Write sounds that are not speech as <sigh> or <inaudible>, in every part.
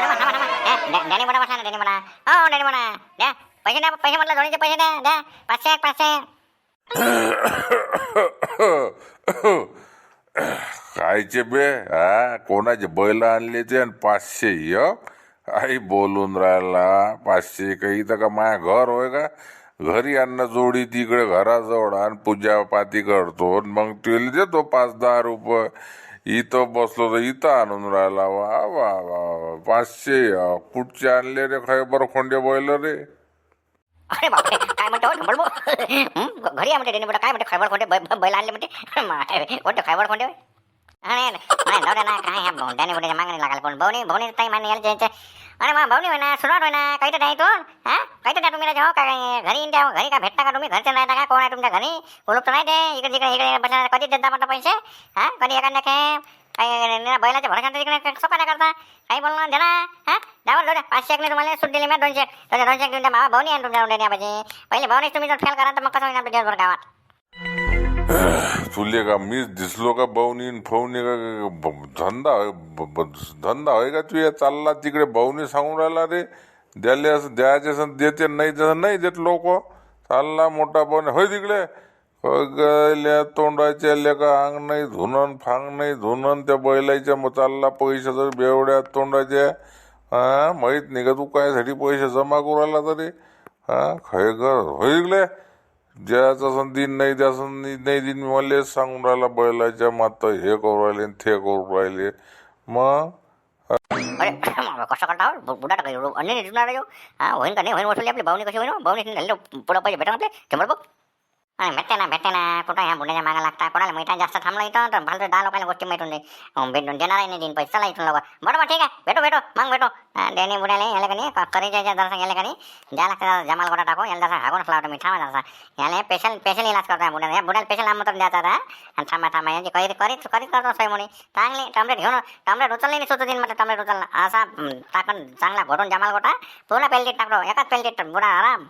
डॅनी म्हणा डॅनी म्हणा हो, हो डॅनी म्हणा द्या. पैसे द्या पैसे म्हटलं पैसे द्या द्या. पाचशे एक पाचशे कायचे बे हा? कोणाचे बैल आणले ते आणि पाचशे य आई बोलून राहिला पाचशे काही तर का माया घर होय का? घरी अन्न जोडी तिकडे घराजवळ आणि पूजा पाती करतो आणि मग तिला देतो पाच दहा रुपये. इथं बसलो तर इथं आणून राहिला. वा वा वा वा. पाचशे कुठचे आणले रे खैबर खोंडे बैल रे. अरे बापरे काय म्हणतो? घरी आहे म्हणते काय म्हणते खैबर खोंडे बै- बैल आणले म्हणते? माय, कोणते खैबर खोंडे? होय? अरे नाही जाऊ ना काय ह्या डॅनी मागणी लागाल पण भाऊनी भाऊनी ताई मान्य यायला जायचं अरे मग भाऊनी म्हणा सुरुवात होय काही तर नाही तो हा काही तर तुम्ही जाऊ काय घरी येऊन द्या घरी काय भेटता का तुम्ही घरचे नाही का कोण आहे तुमच्या घरी कुलूप तर नाही ते इकडे तिकडे इकडे बसणार कधी देता म्हणता पैसे हा कधी एखाद्या काय काही निरा बैलाच्या तिकडे सोपा नाही करता काही बोलणं देणार हा द्यावर जाऊ द्या पाचशे एक नाही तुम्हाला सूट दिली मी दोनशे दोनशे दोनशे एक देऊन द्या बाबा भाऊनी आहे तुमच्या डॅनी पाहिजे पहिले भाऊनी तुम्ही जर फेल करा तर मग कसं होईल आपल्या दिवसभर गावात तुले का मीच दिसलो का बवनी फवनी का धंदा होय धंदा होय का तू चालला तिकडे बवनी सांगून राहिला रे द्याले असं द्यायचे असं देते नाही जसं नाही देत लोक. चालला मोठा बवनी होय तिकडे? गल्या तोंडाच्या लेका अंग नाही धुनन फांग नाही धुनन त्या बैलाच्या मग चालला पैसे तर बेवड्या तोंडाच्या. हा माहीत नाही का तू कायसाठी पैसे जमा करू राहिला तरी? हा खय गर होय तिकडे? ज्याचा सण दिन नाही त्या सण नाही दिन मला सांगून राहिला बैलाच्या मात हे करू राहिले आणि ते करू राहिले. मग? अरे कसं करता बुडा टाका अन्य नाही देणार होईन का नाही? होईन वसुली आपली भावनी कशी होईन हो? भावनी झाली पुढं पाहिजे भेटा आपले. शंभर बघ अरे भेटते ना भेटते ना कुठं ह्या बुड्याच्या मागा लागता कोणाला माहिती जास्त थांबलं इथं तर फालतू दहा लोकांना गोष्टी मिळून दे भेटून देणार नाही दिन पैसे चला इथून लोक बरोबर ठीक आहे भेटू भेटो मग भेटू देणे बुड्याने बुड्याला याला का नाही करीच्या दर्शन याला का नाही द्या लागतं जमाल गोटा टाकू याला जसा हागून लावतो मी थांबा जसा याला स्पेशल स्पेशल इलाज करतो या बुड्याला या बुड्याला स्पेशल आमंत्रण द्यायचा आता आणि थांबा थांबा यांची कैरी करीत करीत करतो सोय म्हणे चांगली टमरेट घेऊन टमरेट उचलली नाही सुचू दिन म्हटलं टमरेट उचलला असा हं, टाकून चांगला घोटून जमाल गोटा पूर्ण पेलटीत टाकतो एकाच पेलटीत बुडा आराम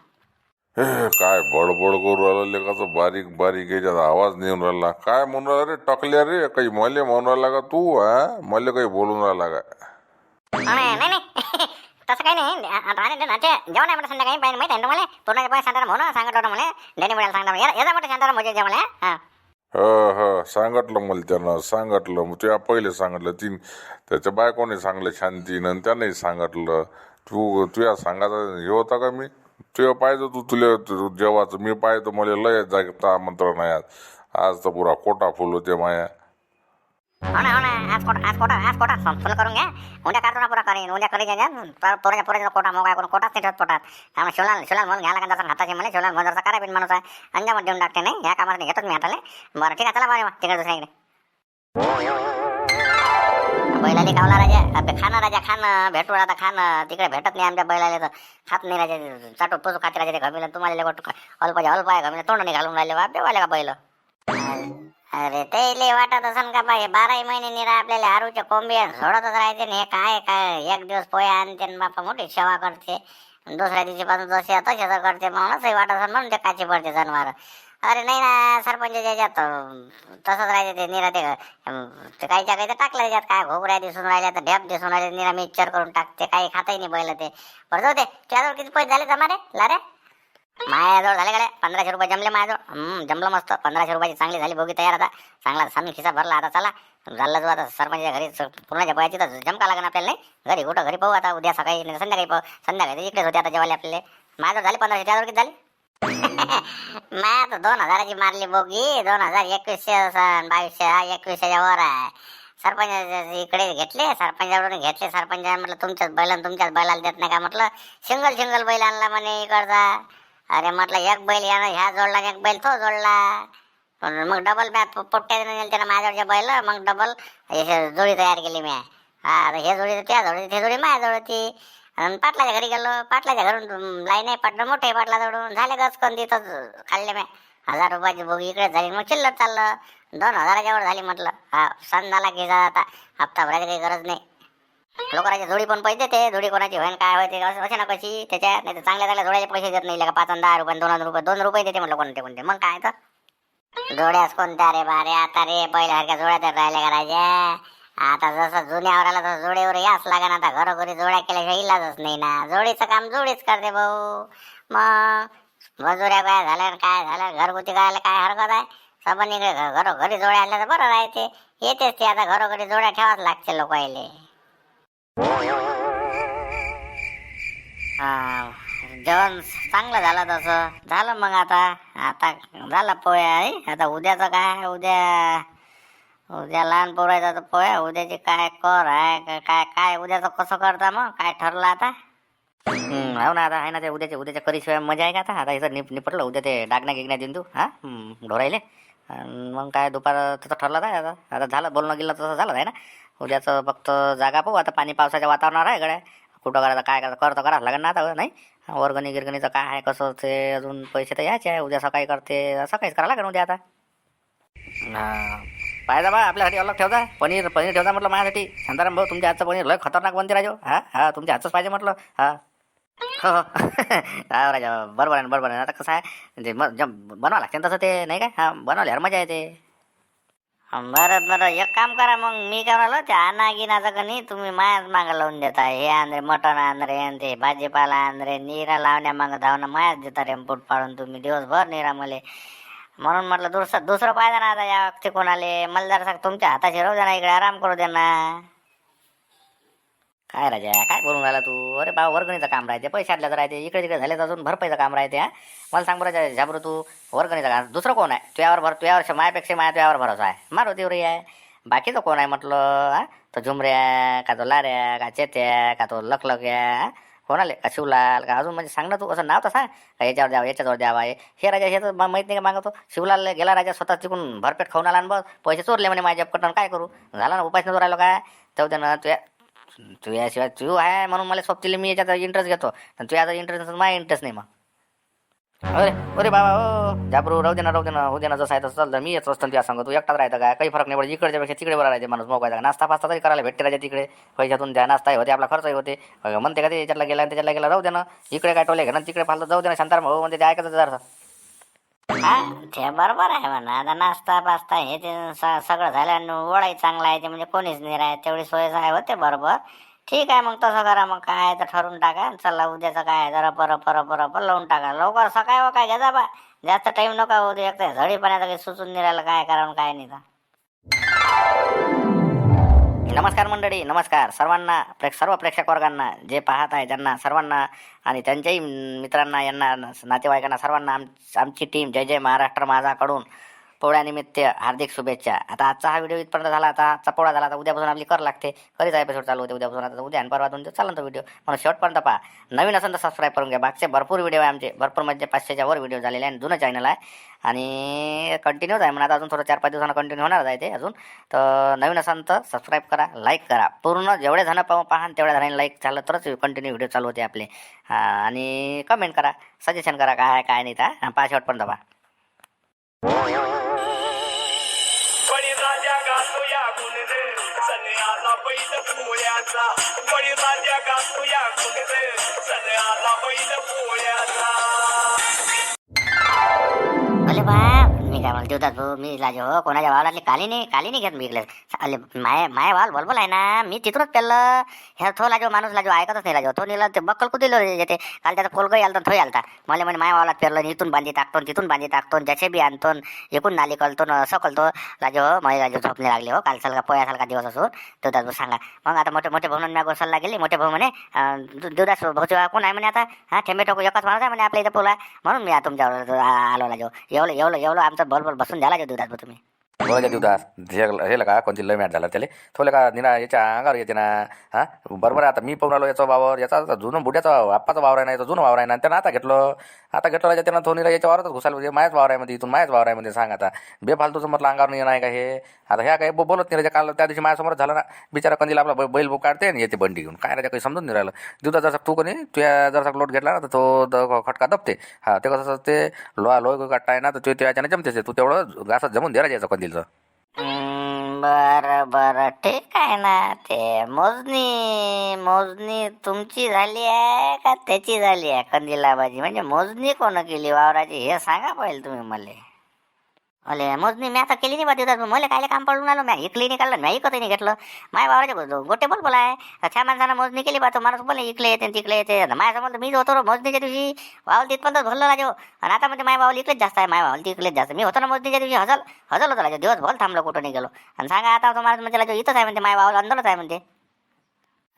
काय बडबड करू राहिला लेखाचं बारीक बारीक याच्यात आवाज नेऊन राहिला. काय म्हणून राहिला रे? टकल्या रे? काही मले म्हणून राहिला का तू हा? मले काही बोलून राहिला का? नाही नाही नाही. तसं काही नाही. ना ते जेवण आहे म्हटलं संध्याकाळी. पाहिजे माहिती आहे ना तुम्हाला? पूर्ण पैसे सांगता म्हणून सांगत होतं मला डेनी सांगता म्हटलं जेवण हा. ह ह. सांगितलं मला त्यानं. सांगितलं. मग तुया पहिले सांगितलं. तीन त्याच्या बायकोने सांगलं शांतीनं आणि त्यानेही सांगितलं. तू तुया सांगायचं हे होता का मी? तुया पाहिजे तू तुला तु- जेवाचं मी पाहिजे मला लय जागता आमंत्रण आहे आज. तर पुरा कोटा फुल होते माया. हो ना हो ना आज कोटा आज कोटा आज कोटा. फुल करून घ्या. उद्या काढतो ना पुरा करीन उद्या करी घ्या. पोराच्या पोराचा कोटा मोगा करून कोटाच नाही ठेवत पोटात. त्यामुळे शिवलाल शिवलाल म्हणून घ्यायला हाताची मला शिवलाल म्हणून करा बिन माणूस आहे अंजामात देऊन टाकते नाही ह्या कामात घेतो मी हाताले. बरं ठीक आहे चला बरं तिकडे दुसऱ्या इकडे. बैलाले कावला राजा. अबे खाणं राजा खाणं भेटू आता खाणं तिकडे भेटत नाही आमच्या बैलाले तर. खात नाही राजा चाटो पुसू खाते राजा ते घमीला तुम्हाला लय अल्प अल्प आहे घमीला तोंड नाही घालून राहिले बाप देवाले का बैल? अरे ते लय वाटत असन का बाई बाराही महिने निरा आपल्याला हारूच्या कोंबी सोडतच राहायचे हे काय काय? एक दिवस पोया आणते आणि बापा मोठी सेवा करते. दुसऱ्या दिवशी पासून जसे तसे करते. म्हणूनच वाटत असन म्हणून ते काची पडते जनावर. अरे नाही ना सरपंच ज्याच्यात तसंच राहायचं ते निरा ते अं, ते काहीच्या काही टाकलं त्याच्यात काय घोगऱ्या दिसून राहिल्या तर ढेप दिसून राहिले निरा मिक्सर करून टाकते काही खाताही नाही बैल ते. बरं जाऊ दे त्याजवळ किती पैसे झाले जमा रे. लारे माझ्याजवळ झाले गाड्या पंधराशे रुपये जमले माझ्याजवळ जमलं मस्त. पंधराशे रुपयाची चांगली झाली बोगी तयार आता. चांगला सामी खिसा भरला आता चला. झालं जो आता सरपंचच्या घरी स- पूर्णाच्या तर जमका लागेल आपल्याला नाही? घरी कुठं? घरी पाहू आता उद्या सकाळी संध्याकाळी पाहू. संध्याकाळी इकडेच होते आता जेवायला आपल्याला. माझ्याजवळ झाले पंधराशे त्याजवळ किती झाले? <laughs> मी आता दोन हजाराची मारली बोगी दोन हजार एकवीसशे असन बावीसशे हा एकवीसशेच्या वर आहे. सरपंच इकडे घेतले सरपंचाकडून घेतले सरपंच म्हटलं तुमच्याच बैल तुमच्याच बैलाला देत नाही का? म्हटलं सिंगल सिंगल बैल आणला म्हणे इकडचा. अरे म्हटलं एक बैल यानं ह्या जोडला एक बैल तो जोडला. मग डबल मॅच पोट्ट्याने नेलं त्यानं माझ्याजवळच्या बैल मग डबल जोडी तयार केली मी हा हे जोडी त्या जोडी ते जोडी माझ्याजवळ होती आणि पाटलाच्या घरी गेलो पाटलाच्या घरून लाईन आहे पाटलं मोठे पाटला जोडून झाले गच कोण तिथं खाल्ले मी. हजार रुपयाची बोगी इकडे झाली मग चिल्लर चाललं. दोन हजाराच्या वर झाली म्हटलं. हा सण झाला की जा आता. हप्ता भरायची काही गरज नाही. लोकांची जोडी पण पैसे देते जोडी कोणाची होईन काय होते असे ना कशी त्याच्या नाही तर चांगल्या चांगल्या जोड्याचे पैसे देत नाही का पाच दहा रुपये दोन हजार रुपये दोन रुपये देते म्हटलं कोणते कोणते. मग काय तर? जोड्यास कोणत्या रे बारे आता रे पहिल्यासारख्या जोड्या तर राहिल्या का राजा? आता जसं जुन्या आवराला तसं जोडीवर याच लागेल आता घरोघरी जोड्या केल्याशिवाय इलाजच नाही ना. जोडीचं काम जोडीच करते भाऊ. मग मजुऱ्या काय झाल्या काय झालं घरगुती करायला काय हरकत आहे? सबन इकडे घ- घरोघरी जोड्या आल्या तर बरं राहते. येतेच ते आता घरोघरी जोड्या ठेवाच लागते लोक यायले. जेवण चांगलं झालं तसं. झालं मग आता. आता झालं पोळ्या आता उद्याचं काय? उद्या उद्या लहान पोरायचं तर पोळ्या उद्याची काय कर आहे काय काय उद्याचं कसं करता मग? काय ठरलं आता? हो ना आता आहे ना ते उद्याच्या उद्याच्या करीशिवाय मजा आहे का आता? आता इथं निप निपटलं उद्या ते डागण्या गिगण्या देऊन तू हा ढोरायले. मग काय दुपार तसं ठरलं आहे आता? आता झालं बोलणं गेलं तसं झालं आहे ना? उद्याचं फक्त जागा पाहू आता पाणी पावसाच्या वातावरणावर आहे गड्या. कुठं करायचं काय करायचं करतो करावं लागेल ना आता नाही? वर्गणी गिरगणीचं काय आहे कसं ते अजून पैसे तर यायचे आहे उद्या सकाळी करते सकाळीच करावं लागेल उद्या आता. हा. पाहिजे बा आपल्यासाठी अलग ठेवता. पनीर पनीर ठेवता म्हटलं माझ्यासाठी. शांताराम भाऊ तुमच्या हातचं पनीर लय खतरनाक बनते राजो. हा हा तुमच्या हातचंच पाहिजे म्हटलं. हा. हो, हो. <laughs> हा. राजा बरोबर आहे ना, बरोबर आहे. ना. आता कसं आहे म्हणजे ते मग जम बनवा लागते ना तसं ते नाही काय हा बनवल्यावर मजा येते. बरं बरं. एक काम करा मग मी काय म्हणालो ते आणा गिनाचं का नाही तुम्ही मायाच मागं लावून देता. हे आण मटण आण रे आणि ते भाजीपाला आण रे निरा लावण्या मागं धावणं मायाच देता रे पोट पाडून तुम्ही दिवसभर निरा मले म्हणून म्हटलं दुसरं दुसरं पाहिजे ना आता या वक्ती कोणाले मला जरा तुमच्या हाताशी राहू दे ना इकडे आराम करू दे ना काय राजा काय बोलून राहिला तू? अरे बा वर्गणीचं काम राहते पैसे आटल्याचं राहते इकडे तिकडे झाले तर अजून भरपाईचं काम राहते हा? मला सांग बरं झाबरू तू वर्गणीचं काम दुसरं कोण आहे? तुझ्यावर भर तुझ्यावर मायापेक्षा माया तुझ्यावर भरोसा आहे. मारुतीवरही आहे बाकीचं कोण आहे म्हटलं हा? तो झुमऱ्या का तो लाऱ्या का चेत्या का तो लखलक्या कोणाले? शिवलाल का अजून म्हणजे सांग ना तू असं नाव तर सांग. याच्यावर द्यावा याच्यावर द्यावा हे हे राजा हे तर मा- माहीत नाही का मागतो शिवलाल गेला राजा स्वतः तिकून भरपेट खाऊन आला आणि बस पैसे चोरले म्हणे माझ्या कटन काय करू? झाला ना उपास नव्हतो राहिलो काय तेव्हा त्यानं तुझ्या तुझ्याशिवाय तू आहे म्हणून मला सोबतीला मी याच्यात इंटरेस्ट घेतो. आणि तू इंटरेस्ट माझा इंटरेस्ट नाही मग. अरे अरे बाबा हो जाबरू राहू दे ना राहू दे ना होऊ दे ना जसं आहे तसं चालतं. मी येत असतो तुला सांगतो तू एकटाच राहतं काय काही फरक नाही पडत. इकडच्या पेक्षा तिकडे बरं राहते माणूस मोबाईल नाश्ता पास्ता तरी करायला भेटते राहते तिकडे. पैशातून द्या नाश्ताही होते आपला खर्चही होते. म्हणते का ते याच्यातला गेला आणि गेला राहू दे ना. इकडे काय टोले घे ना तिकडे फालतं जाऊ दे ना शांताराम भाऊ म्हणते ते ऐकायचं जर. हा ते बरोबर आहे म्हणा. आता नाश्ता पास्ता हे ते सगळं झालं आणि वडाही चांगला आहे ते म्हणजे कोणीच नाही राहत. तेवढी सोय आहे होते बरोबर. ठीक आहे मग तसं करा मग काय तर ठरवून टाका. आणि चला उद्याचं काय आहे जरा पर पर पर पर लावून टाका. लवकर सकाळी हो काय घ्या बा. जास्त टाईम नका होऊ दे. एक झडी पाण्याचं काही सुचून नाही राहिलं काय करावं काय नाही तर. नमस्कार मंडळी नमस्कार. सर्वांना प्रेक्ष सर्व प्रेक्षक वर्गांना जे पाहत आहे त्यांना सर्वांना आणि त्यांच्याही मित्रांना यांना नातेवाईकांना सर्वांना आम आमची टीम जय जय महाराष्ट्र माझाकडून पोळ्यानिमित्त हार्दिक शुभेच्छा. आता आजचा हा व्हिडिओ इथपर्यंत झाला. आता आजचा पोळा झाला. आता उद्यापासून आपली कर लागते. कधीच एपिसोड चालू होते? उद्यापासून आता उद्या आणि परवा दोन दिवस चालला तो व्हिडिओ. म्हणून शेवटपर्यंत पहा. नवीन असेल तर सबस्क्राईब करून घ्या. मागचे भरपूर व्हिडिओ आहे आमचे. भरपूर म्हणजे पाचशेच्या वर व्हिडिओ झालेले आहे आणि जुनं चॅनल आहे. आणि कंटिन्यूच आहे. म्हणून आता अजून थोडं चार पाच दिवसांना कंटिन्यू होणार आहे ते अजून. तर नवीन असाल तर सबस्क्राईब करा लाईक करा. पूर्ण जेवढे जण पाहू पहा तेवढ्या जणांनी लाईक झालं तरच कंटिन्यू व्हिडिओ चालू होते आपले. आणि कमेंट करा. सजेशन करा. काय आहे काय नाही तर पहा शेवटपर्यंत पहा. पोळ्याचा देवदास भाऊ मी लाजे हो कोणाच्या वावरातली काली नाही काली नाही घेत मी इकडे अरे माय माय वाल बलबल आहे ना मी तिथूनच पेरलं ह्या थो लाजो माणूस लाजो ऐकतच नाही लाजो तो नेला ते बक्कल कुठे येते काल त्याचा पोलगही आलता थोही आलता मला म्हणे माय वावरात पेरलं इथून बांधी टाकतो तिथून बांधी टाकतो ज्याचे बी आणतो एकूण नाली कळतो असं कळतो लाजो हो मला लाजो झोपणे लागले हो काल का पोया सारखा दिवस असून देवदास भाऊ सांगा मग आता मोठे मोठे भाऊ मी सल्ला गेली मोठे भाऊ म्हणे देवदास भाऊचे कोण आहे म्हणे आता हा टोमॅटो एकच माणूस आहे म्हणे आपल्या इथं पोला म्हणून मी तुमच्यावर आलो लाजो एवढं एवढं एवढं आमचं बरोबर बसून झाला जो देवदास भाऊ तुम्ही बोला देवदास हे का कोणती लय मॅट झाला त्याला. थोले का निना याच्या अंगावर येते ना. हा? बरोबर आहे आता मी पाहून आलो याचा वावर. याचा जुनं बुड्याचा आप्पाचा वावर आहे ना याचा जुनं वावर आहे ना. त्यानं आता घेतलं. आता घेतलं त्यानं तो निरा याच्या वावरातच घुसायला म्हणजे मायाच वावर आहे मध्ये इथून मायाच वावर आहे मध्ये. सांग आता. बेफालतूचं म्हटलं अंगावर नाही नाही का हे? आता ह्या काय बोलत नाही राजा. काल त्या दिवशी माझ्यासमोर झालं ना. बिचारा कंदील आपला बैल बुक काढते आणि येते बंडी घेऊन. काय राजा काही समजून नाही राहिलं. देवदास जसा तू कोणी तुझ्या जरसा लोट घेतला ना तर तो खटका दबते. हा ते कसं ते लोहा लोह काढता आहे ना तर ते त्याच्याने जमतेच. ते. तू तेवढं घासात जमून दे राजा कंदील कंदीलचं हम्म, बरं बरं. ठीक आहे ना. ते मोजणी मोजणी तुमची झाली आहे का त्याची झाली आहे? कंदिलाबाजी म्हणजे मोजणी कोण केली? वावराची? हे सांगा पाहिजे तुम्ही मला. अले मोजणी मी आता केली नाही बा दिवसात मला काय काम पडून आलो? मी इकली नाही काढलं मी इकत नाही घेतलं. माय बाबाच्या गोटे बोल बोलाय. छान माणसानं मोजणी केली बा तो माणूस बोल इकडे येते तिकडे येते. माझ्यासमोर मी होतो रो मोजणीच्या दिवशी. वावल तिथपर्यंत भरलं राजो हो. आणि आता म्हणजे माय वावल इकडेच जास्त आहे. माय वावल तिकडेच जास्त. मी होतो ना मोजणीच्या दिवशी हजल हजल होतो राजा. दिवस भर थांबलो कुठं नाही गेलो. आणि सांगा आता तो माणूस म्हणजे राजा इथंच आहे म्हणते माय वावल अंदरच आहे म्हणते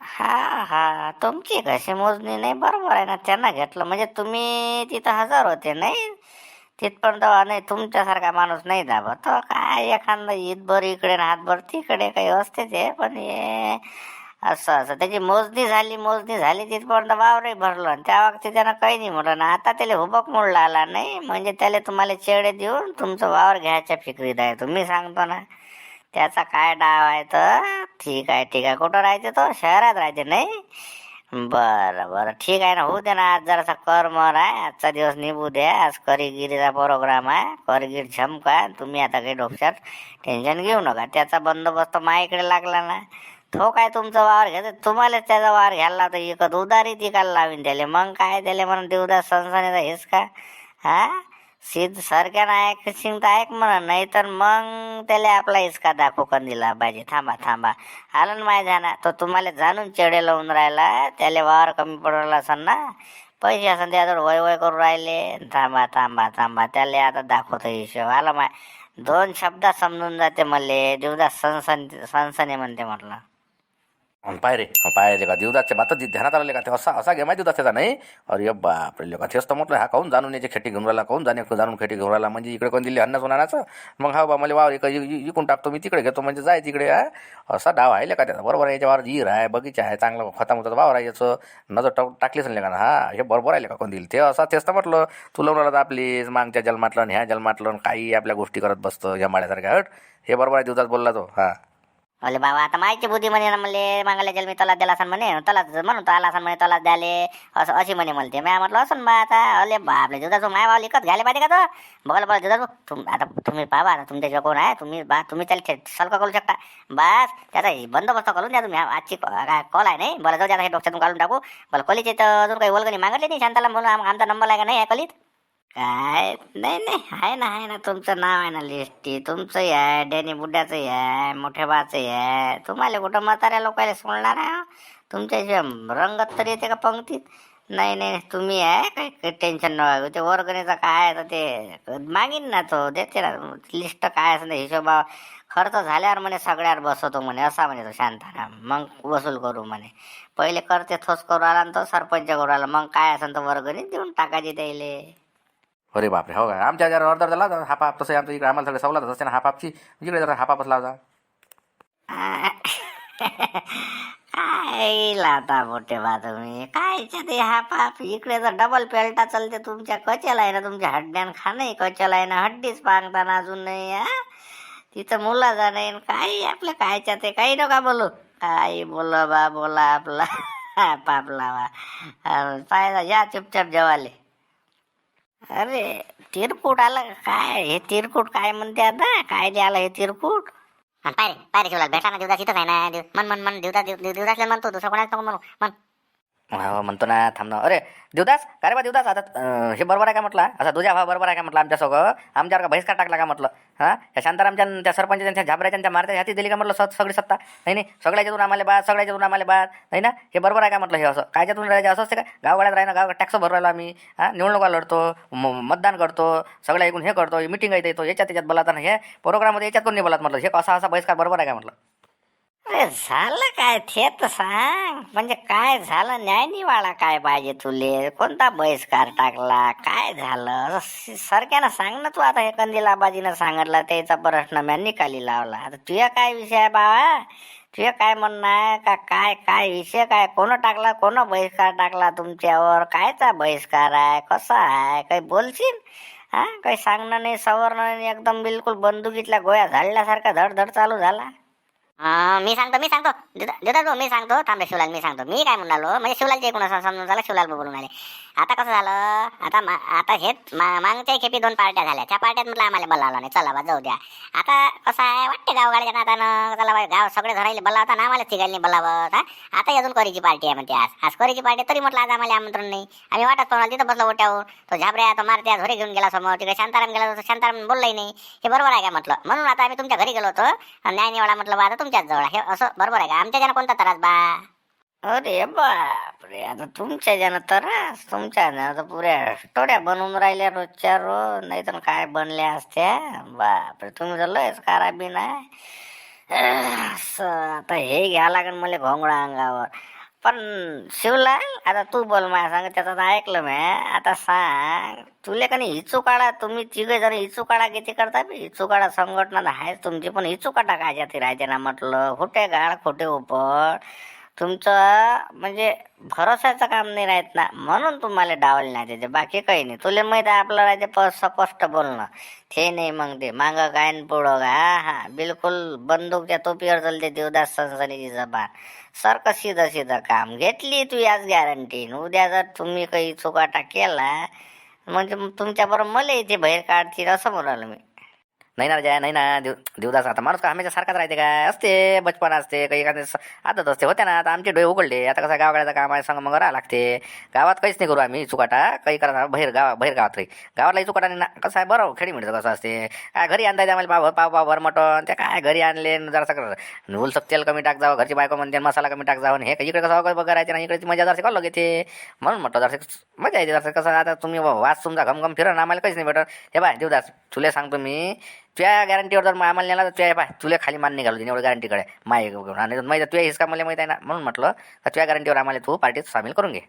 हा हा. तुमची कशी मोजणी नाही? बरोबर आहे ना. त्यांना घेतलं. म्हणजे तुम्ही तिथं हजर होते नाही? तिथपर्यंत नाही तुमच्यासारखा माणूस नाही दाबा. तो काय एखादं ईदभर इकडे ना हातभर तिकडे काही असते ते पण हे असं असं. त्याची मोजणी झाली मोजणी झाली तिथपर्यंत वावरही भरलं आणि त्या वक्ती त्यानं काही नाही म्हटलं. ना आता त्याला हुबक मोडला आला नाही म्हणजे त्याला तुम्हाला चेडे देऊन तुमचं वावर घ्यायच्या फिकरीत आहे. तुम्ही सांगतो ना त्याचा काय डाव आहे तर? ठीक आहे ठीक आहे. कुठं राहायचं तो? शहरात राहते नाही. बरं बरं. ठीक आहे ना होऊ दे ना. आज जरासा करमर आहे आजचा दिवस निभू द्या आज करीगिरीचा प्रोग्राम आहे. करगीर झमका. तुम्ही आता काही डोक्यात टेन्शन घेऊ नका. त्याचा बंदोबस्त माझ्याकडे लागला ना. तो काय तुमचा वावर घ्यायचा तुम्हालाच त्याचा वावर घ्यायला लावतो. इकत उदारी तिकाला लावीन त्याला. मग काय त्याला म्हणून देवदास संस्थानेचा हेच का? हा? सिद्ध नायक शिंद तर ऐक म्हणा नाही तर मग त्याला आपला इसका दाखवू पण दिला पाहिजे? थांबा थांबा. आलं ना माहिती ना तो तुम्हाला जाणून चेडे लावून राहिला. त्याला वावर कमी पडला असेल ना. पैसे असेल त्याजवळ वय वय करून राहिले. थांबा थांबा थांबा. त्याला आता दाखवतो हिशोब. आला माय दोन शब्दात समजून जाते मले देवदास सनसन सनसने म्हणते म्हटलं. पाय रे पाय रे का देवदासच्या बातच ध्यानात आले का ते असा असा गेमाय देवदास त्याचा नाही अरे बापरे लेका तेच तर म्हटलं हा काहून जाणून याची खेटी घेऊन राहिला काहून जाणे जाणून खेटी घेऊन राहिला म्हणजे इकडे कोण दिली अन्न सोनाराचं मग हा बा मला वावर एक इकून टाकतो मी तिकडे घेतो म्हणजे जाय तिकडे असा डाव आहे लेका त्याचा बरोबर आहे याच्या वावर आहे बगीचा आहे चांगला खतामुचा वावर आहे याचं नजर टाक टाकलीच नाही का ना हा हे बरोबर आहे का कोण दिली ते असा तेच तर म्हटलं तू लावून राहिला तर आपली मागच्या जन्मातलं ह्या जन्मातलं आणि काही आपल्या गोष्टी करत बसतं या माळ्यासारख्या हट हे बरोबर आहे देवदास बोलला तो हा अरे बाबा आता माहिती बुद्धी म्हणे ना म्हणले मागायला जल मी तलाच दिला असं म्हणे तलाच म्हणून तो आला असन म्हणे तलाच द्याले असं अशी म्हणे म्हणते. मी म्हटलं असं बा आता अले बापले जुदाचो माय भाव लिखत घ्यायला पाहिजे का तो? बघायला पाहिजे जुदाचो तुम आता तुम्ही पाहा आता तुमच्या कोण आहे तुम्ही बा तुम्ही त्याला सलका करू शकता. बस त्याचा बंदोबस्त करून द्या तुम्ही आजची काय कॉल आहे नाही बोला जाऊ द्या हे डोक्यातून काढून टाकू. बोला कॉलेज तर अजून काही वल्गणी मागितली नाही शांताला म्हणून आम- आमचा नंबर आहे का नाही आहे कॉलीत काय? नाही नाही आहे ना आहे ना. तुमचं नाव आहे ना लिस्टी तुमचंही आहे डॅनी बुड्याचंही आहे मोठ्या बाचंही आहे. तुम्हाला कुठं म्हाताऱ्या लोकांना सोडणार आहे तुमच्याशिवाय रंगत तरी येते का पंक्तीत नाही नाही तुम्ही आहे काही टेन्शन नका ते वर्गणीचं काय आहे तर ते मागीन ना तो. देते ना. लिस्ट काय असं हिशोबा खर्च झाल्यावर म्हणे सगळ्यावर बसवतो म्हणे. असा म्हणे तो शांताराम. मग वसूल करू म्हणे. पहिले करते थोस करू आला आणि तो सरपंच करू आला मग काय असेल तर वर्गणीत देऊन टाकायची त्याले अरे बापरे हो काय आमच्या जरा ऑर्डर झाला हाफ हाफ तसं आमच्या इकडे आम्हाला सगळं सवलत असते ना हाफ हाफची इकडे जरा हाफ हाफच लावजा काय लावता मोठे बा तुम्ही? कायच्या ते हा पाप इकडे तर डबल पेल्टा चालते तुमच्या कचेला आहे ना तुमच्या हड्ड्यान खाणं कचेला आहे ना? हड्डीच पांगताना अजून नाही हा? तिथं मुला जा काही आपलं कायच्या ते काही नका बोलू. काही बोला बा बोला आपला पाप लावा. पाहिजे या चुपचाप जेवाले. अरे तिरकूट आलं का काय? हे तिरकूट काय म्हणते आता? काय द्यायला आलं हे तिरकूट? पायरे पायरे शिवलाल भेटा ना देवदास इथंच आहे ना देव मन मन मन देवदास देव देवदासला म्हणतो दुसरं कोणाला नको म्हणू मन. हो म्हणतो ना थांब ना. अरे देवदास का रे बा देवदास? आता हे बरोबर आहे का म्हटलं? असा तुझ्या भाव बरोबर आहे का म्हटलं आमच्यासोबत? आमच्यावर का बहिष्कार टाकला का म्हटलं? हां? त्या शांतारामच्या त्या सरपंच त्यांच्या झाबऱ्याच्या त्या मारत्या हाती दिली का म्हटलं स- सगळी सत्ता? नाही नाही. सगळ्याच्यातून आम्हाला बाद सगळ्याच्यातून आम्हाला बाद. नाही ना? हे बरोबर आहे का म्हटलं हे असं? कायच्यातून राहायचं असं असते का? गावगाड्यात राहिना गाव टॅक्स भरवायला आम्ही. हां? निवडणुका लढतो म- मतदान करतो सगळ्या ऐकून हे करतो मिटिंग येतो याच्यात त्याच्यात बोलात आणि हे प्रोग्राममध्ये याच्यात कोण नाही बोलात म्हटलं? हे असा असा बहिष्कार बरोबर आहे का म्हटलं? अरे झालं काय? ते तर सांग. म्हणजे काय झालं? न्यायनिवाळा काय पाहिजे तुले? कोणता बहिष्कार टाकला? काय झालं? असं सारख्यानं सांग ना तू आता हे कंदीला बाजीनं सांगितलं त्याचा प्रश्न मी निकाली लावला. आता तुझ्या काय विषय आहे बाबा? तुझे काय म्हणणं आहे? का काय काय विषय काय? कोण टाकला? कोण बहिष्कार टाकला तुमच्यावर? कायचा बहिष्कार आहे? कसा आहे? काही बोलशील? हा? काही सांगणं नाही सवरणं नाही एकदम बिलकुल बंदुकीतल्या गोळ्या झाडल्यासारखा धडधड चालू झाला. मी सांगतो मी सांगतो. देतात भाऊ मी सांगतो. थांबे शिवलाल मी सांगतो. मी काय म्हणालो म्हणजे शिवलालचे एकूण असं समजून झाला शिवलाल बोलून आले आता कसं झालं? आता मा- आता हे मा- मागच्या खेपी दोन पार्ट्या झाल्या. त्या पार्ट्यात म्हटलं आम्हाला बोलावलं नाही. चला बा जाऊ द्या. आता कसं आहे वाटते गावगाड्याच्या नातानं चला बा गाव सगळे धरायला बोलावता ना आम्हाला तिघांनी बोलावत हा? आता अजून करीची पार्टी आहे म्हणते आज. आज करीची पार्टी तरी म्हटलं आज आम्हाला आमंत्रण नाही. आम्ही वाटत पाहून तिथं बसलो ओट्यावर तो झाबऱ्या तो मारत्या घरी घेऊन गेला समोर. तिकडे शांताराम गेला तर शांताराम बोललाही नाही. हे बरोबर आहे का म्हटलं? म्हणून आता आम्ही तुमच्या घरी गेलो होतो. आणि न्याय म्हटलं बा आता तुमच्याच जवळ हे असं बरोबर आहे का? आमच्या ज्यानं कोणता त्रास बा? अरे बापरे आता तुमच्या ज्यानं तर तुमच्या आता तर पुऱ्या स्टोऱ्या बनवून राहिल्या रोजच्या रोज नाही तर काय बनल्या असत्या? बापरे तुम्ही तर लयच काराबी नाही असं आता हे घ्या लागेल मला घोंगडा अंगावर. पण शिवलाल आता तू बोल माझ्या सांग त्याचं तर ऐकलं मी. आता सांग तुले का नाही काढा तुम्ही तिघे जण काढा किती करता बी? काढा संघटना तर आहे तुमची पण हिचुकाटा काय जाती राहते ना म्हटलं? खोटे गाळ खोटे उपट. तुमचं म्हणजे भरोसाचं काम नाही राहत ना. म्हणून तुम्हाला डावल नाही देते. बाकी काही नाही. तुला माहीत आहे आपलं राहते प स्पष्ट बोलणं. ते नाही मग ते. मागं काय पुढं काय. हा हा. बिलकुल बंदूकच्या तोपीवर चालते देवदास सनसनीची जबान. सारखं सीधं सीधं काम. घेतली तू याच गॅरंटीन उद्या जर तुम्ही काही चुकाटा केला म्हणजे तुमच्याबरोबर मला इथे बाहेर काढतील असं म्हणाल मी. नाही ना राजा नाही ना. देव देवदास आता माणूस का हमेशा सारखाच राहते काय असते बचपन असते काही एखादे आदत असते. होते ना आता आमचे डोळे उघडले. आता कसं गावाकडे काम आहे संगम मग राहा लागते. गावात काहीच नाही करू आम्ही चुकाटा. काही करा बाहेर गाव बाहेर गावात रे गावातलाही चुकाटा नाही ना. कसं आहे बरं खेडी मिळतं कसं असते. काय घरी आणता येते आम्हाला पाव पाव पाव मटण. ते काय घरी आणले जरा जरासं कर. उलसं तेल कमी टाक जावं घरची बायको म्हणते मसाला कमी टाक जावं. हे इकडे कसं वगैरे करायचे ना इकडे मजा जरसे कॉल घेते म्हणून म्हटलं जरासं मजा येते जरासं कसं आता तुम्ही वास तुमचा घमघम फिरा आम्हाला काहीच नाही भेटत. हे बाय देवदास तुला सांगतो मी तुझ्या गॅरंटीवर जर आम्हाला नेला तर तुझ्या पाय तुला खाली मान निघालो एवढं गॅरंटीकडे माय आणि. माहिती तुझ्या हिसका मला माहिती आहे ना म्हणून म्हटलं तर तुझ्या गॅरंटीवर आम्हाला तू पार्टीत सामील करून घे.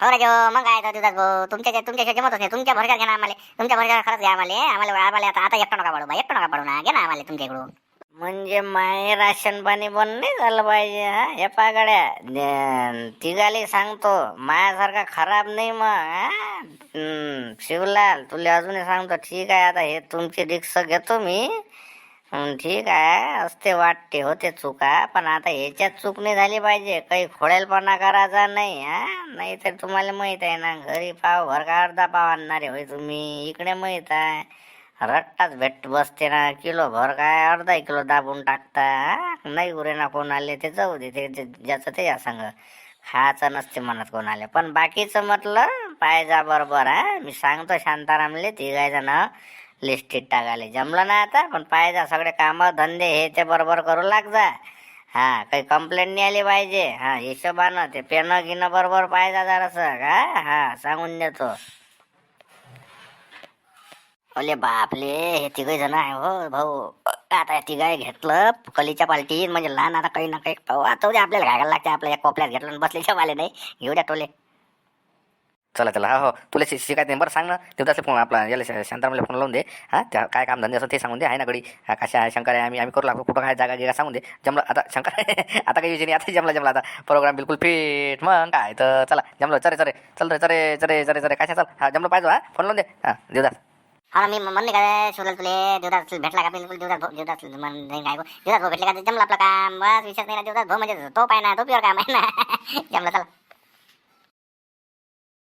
हो रे मग काय तर भाऊ तुमच्या तुमच्या जमतच नाही. तुमच्या भरच्या घ्या ना आम्हाला. तुमच्या भरच्या खरंच घ्या आम्हाला. आम्हाला आम्हाला आता आता एकटं नका पाडू बा एकटा नका पाडू ना. घ्या ना आम्हाला तुमच्याकडून म्हणजे माय राशन पाणी बंद नाही झालं पाहिजे हा? हे पागड्या. तिघाले सांगतो मायासारखा खराब नाही मग शिवलाल तुला अजूनही सांगतो ठीक आहे आता हे तुमची रिक्स घेतो मी. ठीक आहे असते वाटते होते चुका पण आता ह्याच्यात चूक नाही झाली पाहिजे. काही खोडेलपणा करायचा नाही हा? नाही तर तुम्हाला माहीत आहे ना घरी पाव भर का अर्धा पाव आणणारे होय तुम्ही? इकडे माहीत आहे. रट्टाच भेट बसते ना किलो भर काय अर्धा किलो दाबून टाकता नाही उरे ना कोण आले ते जाऊ दे ते ते- ज्याचं ते या सांग. खायचं नसते म्हणत कोण आले पण बाकीचं म्हटलं पाहिजा बरोबर हा? मी सांगतो शांतारामले तिघायचं ना लिस्टीत टाकायला. जमलं ना आता पण पाहिजा सगळे कामं धंदे हे ते बरोबर करू लाग जा. हा काही कंप्लेंट नाही आली पाहिजे. हा हिशोबानं ते पेनं गिनं बरोबर पाहिजा जरासं का हा सांगून देतो. अरे बापले हे तिघही जण आहे हो भाऊ. आता तिघाय घेतलं कलीच्या पालटीत म्हणजे लहान आता काही ना काही भाऊ आता उद्या आपल्याला घागायला लागते आपल्या कोपल्यात घेतलं आणि बसले वाले नाही. घेऊ द्या टोले. चला चला हो हो. तुला शि- शिकायचं नाही. बरं सांग ना. देवदासला फोन आपला याला शांतारामला फोन लावून दे हां. त्या काय काम धंदे असं ते सांगून दे आहे ना गडी कशा आहे शंकर आहे आम्ही आम्ही करू लागतो कुठं काय जागा गिगा सांगून दे. जमलं आता शंकर <laughs> आता काही विषय नाही. आता जमला जमला आता. प्रोग्राम बिलकुल फिट मग काय तर चला. जमलं चरे चरे. चल रे चरे चरे चरे चरे. कशा चल. हा जमलं पाहिजे हा. फोन लावून दे. हां देवदास. हा मी म्हणले का शोधलं तुले देवदास भेटला का? बिलकुल देवदास भाऊ देवदास नाही काय देवदास भाऊ भेटले का? जमलं आपलं काम बस विषय नाही ना देवदास भाऊ म्हणजे तो पाय ना तो प्युअर काम आहे ना. <laughs> जमलं चला.